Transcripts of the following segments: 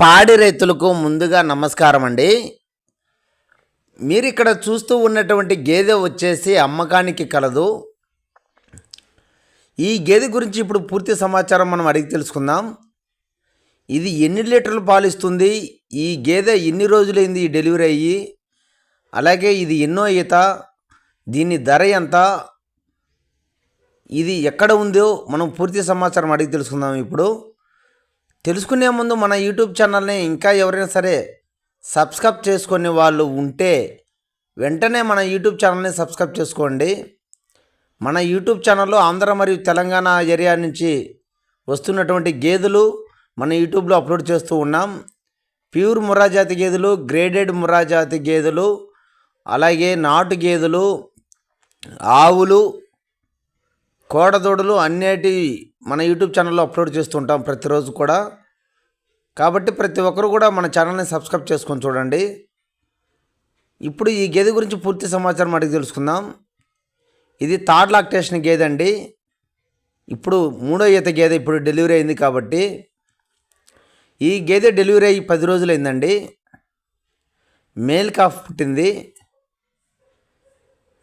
పాడి రైతులకు ముందుగా నమస్కారం అండి. మీరు ఇక్కడ చూస్తూ ఉన్నటువంటి గేదె వచ్చేసి అమ్మకానికి కలదు. ఈ గేదె గురించి ఇప్పుడు పూర్తి సమాచారం మనం అడిగి తెలుసుకుందాం. ఇది ఎన్ని లీటర్లు పాలిస్తుంది? ఈ గేదె ఎన్ని రోజులైంది ఈ డెలివరీ అయ్యి? అలాగే ఇది ఎన్నో ఈత? దీని ధర ఎంత? ఇది ఎక్కడ ఉందో మనం పూర్తి సమాచారం అడిగి తెలుసుకుందాం ఇప్పుడు. తెలుసుకునే ముందు మన యూట్యూబ్ ఛానల్ని ఇంకా ఎవరైనా సరే సబ్స్క్రైబ్ చేసుకునే వాళ్ళు ఉంటే వెంటనే మన యూట్యూబ్ ఛానల్ని సబ్స్క్రైబ్ చేసుకోండి. మన యూట్యూబ్ ఛానల్లో ఆంధ్ర మరియు తెలంగాణ ఏరియా నుంచి వస్తున్నటువంటి గేదెలు మన యూట్యూబ్లో అప్లోడ్ చేస్తూ ఉన్నాం. ప్యూర్ ముర్రా జాతి గేదెలు గ్రేడెడ్ ముర్రా జాతి గేదెలు అలాగే నాటు గేదెలు ఆవులు కోడదోడులు అన్నిటి మన యూట్యూబ్ ఛానల్లో అప్లోడ్ చేస్తుంటాం ప్రతిరోజు కూడా. కాబట్టి ప్రతి ఒక్కరు కూడా మన ఛానల్ని సబ్స్క్రైబ్ చేసుకొని చూడండి. ఇప్పుడు ఈ గేదె గురించి పూర్తి సమాచారం అడిగి తెలుసుకుందాం. ఇది థర్డ్ లాక్టేషన్ గేదె అండి. ఇప్పుడు మూడో ఈత గేదె ఇప్పుడు డెలివరీ అయింది కాబట్టి. ఈ గేదె డెలివరీ అయ్యి పది రోజులైందండి మేల్ కాఫ్ పుట్టింది.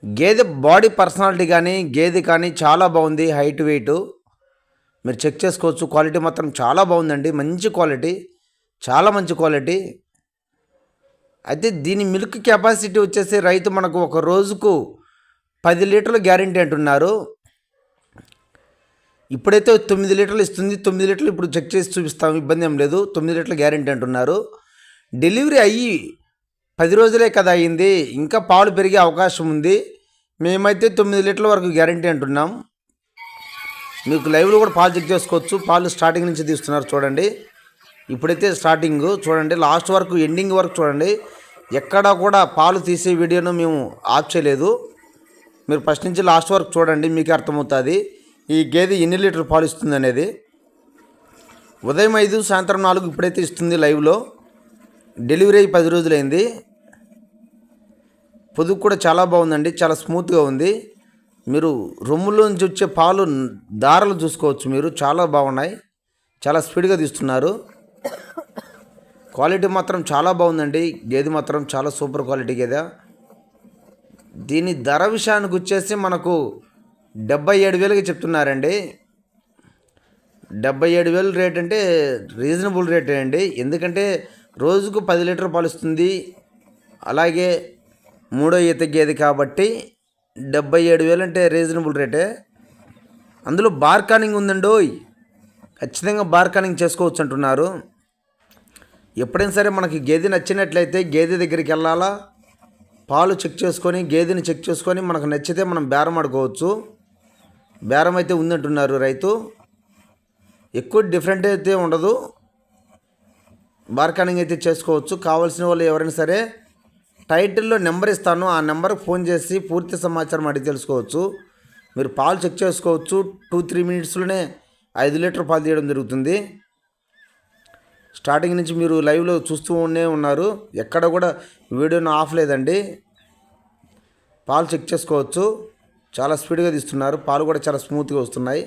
గేదె బాడీ పర్సనాలిటీ కానీ గేదె కానీ చాలా బాగుంది హైట్ వెయిట్. మీరు చెక్ చేసుకోవచ్చు. క్వాలిటీ మాత్రం చాలా బాగుందండి. మంచి క్వాలిటీ. చాలా మంచి క్వాలిటీ. అయితే దీని మిల్క్ కెపాసిటీ వచ్చేసి రైతు మనకు ఒక రోజుకు పది లీటర్లు గ్యారంటీ అంటున్నారు. ఇప్పుడైతే తొమ్మిది లీటర్లు ఇస్తుంది. తొమ్మిది లీటర్లు ఇప్పుడు చెక్ చేసి చూపిస్తాం. ఇబ్బంది ఏం లేదు. తొమ్మిది లీటర్లు గ్యారంటీ అంటున్నారు. డెలివరీ అయ్యి పది రోజులే కదా అయ్యింది ఇంకా పాలు పెరిగే అవకాశం ఉంది. మేమైతే తొమ్మిది లీటర్ల వరకు గ్యారంటీ అంటున్నాం. మీకు లైవ్లో కూడా పాలు చెక్ చేసుకోవచ్చు. పాలు స్టార్టింగ్ నుంచి తీస్తున్నారు చూడండి. ఇప్పుడైతే స్టార్టింగ్ చూడండి. లాస్ట్ వరకు ఎండింగ్ వరకు చూడండి. ఎక్కడా కూడా పాలు తీసే వీడియోను మేము ఆఫ్ చేయలేదు. మీరు ఫస్ట్ నుంచి లాస్ట్ వరకు చూడండి మీకు అర్థమవుతుంది. ఈ గేదె ఎన్ని లీటర్ పాలు ఇస్తుంది అనేది. ఉదయం ఐదు సాయంత్రం నాలుగు ఇప్పుడైతే ఇస్తుంది లైవ్లో. డెలివరీ అయ్యి పది రోజులైంది. పొదుగు కూడా చాలా బాగుందండి. చాలా స్మూత్గా ఉంది. మీరు రొమ్ములోంచి వచ్చే పాలు దారాలు చూసుకోవచ్చు మీరు. చాలా బాగున్నాయి. చాలా స్పీడ్గా తీస్తున్నారు. క్వాలిటీ మాత్రం చాలా బాగుందండి. గేదె మాత్రం చాలా సూపర్ క్వాలిటీ గేదె. దీని ధర విషయానికి వచ్చేసి మనకు డెబ్బై ఏడు వేలకి చెప్తున్నారండి. డెబ్బై ఏడు వేలు రేట్ అంటే రీజనబుల్ రేటే అండి. ఎందుకంటే రోజుకు పది లీటర్ పాలు ఇస్తుంది. అలాగే మూడో ఈత గేది కాబట్టి డెబ్బై ఏడు వేలు అంటే రీజనబుల్ రేటే. అందులో బార్కానింగ్ ఉందండోయ్ ఖచ్చితంగా బార్కానింగ్ చేసుకోవచ్చు అంటున్నారు ఎప్పుడైనా సరే మనకి గేదె నచ్చినట్లయితే గేదె దగ్గరికి వెళ్ళాలా? పాలు చెక్ చేసుకొని గేదెని చెక్ చేసుకొని మనకు నచ్చితే మనం బేరం ఆడుకోవచ్చు. బేరం అయితే ఉందంటున్నారు రైతు. ఎక్కువ డిఫరెంట్ అయితే ఉండదు. బార్కానింగ్ అయితే చేసుకోవచ్చు. కావాల్సిన వాళ్ళు ఎవరైనా సరే టైటిల్లో నెంబర్ ఇస్తాను ఆ నెంబర్కి ఫోన్ చేసి పూర్తి సమాచారం అడిగి తెలుసుకోవచ్చు. మీరు పాలు చెక్ చేసుకోవచ్చు. టూ త్రీ మినిట్స్లోనే ఐదు లీటర్ పాలు తీయడం జరుగుతుంది. స్టార్టింగ్ నుంచి మీరు లైవ్లో చూస్తూనే ఉన్నారు. ఎక్కడ కూడా వీడియోను ఆఫ్ లేదండి. పాలు చెక్ చేసుకోవచ్చు. చాలా స్పీడ్గా తీస్తున్నారు. పాలు కూడా చాలా స్మూత్గా వస్తున్నాయి.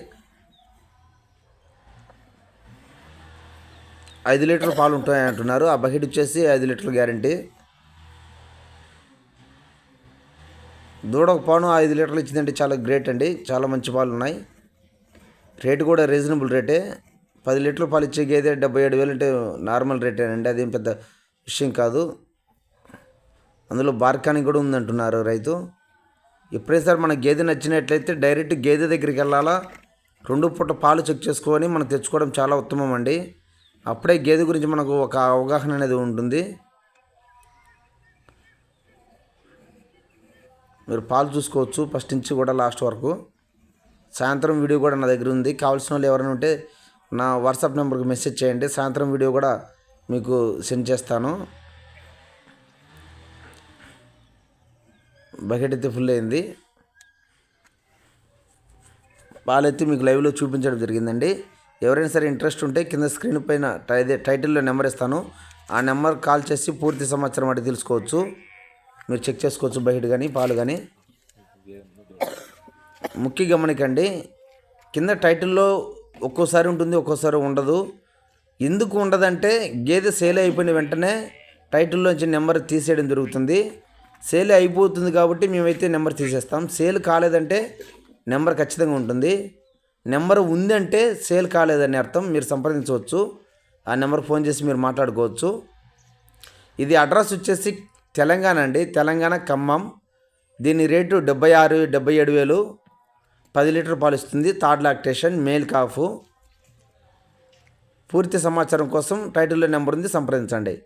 ఐదు లీటర్ పాలు ఉంటాయి అంటున్నారు. ఆ బకెట్ వచ్చేసి ఐదు లీటర్ల గ్యారంటీ. దూడ ఒక పాను ఐదు లీటర్లు ఇచ్చిందంటే చాలా గ్రేట్ అండి. చాలా మంచి పాలు ఉన్నాయి. రేటు కూడా రీజనబుల్ రేటే. పది లీటర్లు పాలు ఇచ్చే గేదె డెబ్బై ఏడు వేలు అంటే నార్మల్ రేటేనండి అదేం పెద్ద విషయం కాదు. అందులో బార్కానికి కూడా ఉందంటున్నారు రైతు. ఎప్పుడైనా సరే మన గేదె నచ్చినట్లయితే డైరెక్ట్ గేదె దగ్గరికి వెళ్ళాలా? రెండు పూట పాలు చెక్ చేసుకొని మనం తెచ్చుకోవడం చాలా ఉత్తమం అండి. అప్పుడే గేదె గురించి మనకు ఒక అవగాహన అనేది ఉంటుంది. మీరు పాలు చూసుకోవచ్చు ఫస్ట్ నుంచి కూడా లాస్ట్ వరకు. సాయంత్రం వీడియో కూడా నా దగ్గర ఉంది. కావాల్సిన వాళ్ళు ఎవరైనా ఉంటే నా వాట్సాప్ నెంబర్కి మెసేజ్ చేయండి. సాయంత్రం వీడియో కూడా మీకు సెండ్ చేస్తాను. బకెట్ అయితే ఫుల్ అయింది. పాలైతే మీకు లైవ్లో చూపించడం జరిగిందండి. ఎవరైనా సరే ఇంట్రెస్ట్ ఉంటే కింద స్క్రీన్ పైన టై టైటిల్లో నెంబర్ ఇస్తాను. ఆ నెంబర్ కాల్ చేసి పూర్తి సమాచారం అడిగి తెలుసుకోవచ్చు. మీరు చెక్ చేసుకోవచ్చు బయట కానీ పాలు కానీ. ముఖ్య గమనికండి కింద టైటిల్లో ఒక్కోసారి ఉంటుంది ఒక్కోసారి ఉండదు. ఎందుకు ఉండదంటే గేదె సేల్ అయిపోయిన వెంటనే టైటిల్లోంచి నెంబర్ తీసేయడం జరుగుతుంది. సేల్ అయిపోతుంది కాబట్టి మేమైతే నెంబర్ తీసేస్తాం. సేల్ కాలేదంటే నెంబర్ ఖచ్చితంగా ఉంటుంది. నెంబర్ ఉందంటే సేల్ కాలేదని అర్థం మీరు సంప్రదించవచ్చు. ఆ నెంబర్ ఫోన్ చేసి మీరు మాట్లాడుకోవచ్చు. ఇది అడ్రస్ వచ్చేసి తెలంగాణ అండి. తెలంగాణ ఖమ్మం. దీని రేటు డెబ్బై ఆరు డెబ్బై ఏడు వేలు. పది లీటర్ పాలు ఇస్తుంది. Third lactation male calf. పూర్తి సమాచారం కోసం టైటిల్లో నెంబర్ ఉంది సంప్రదించండి.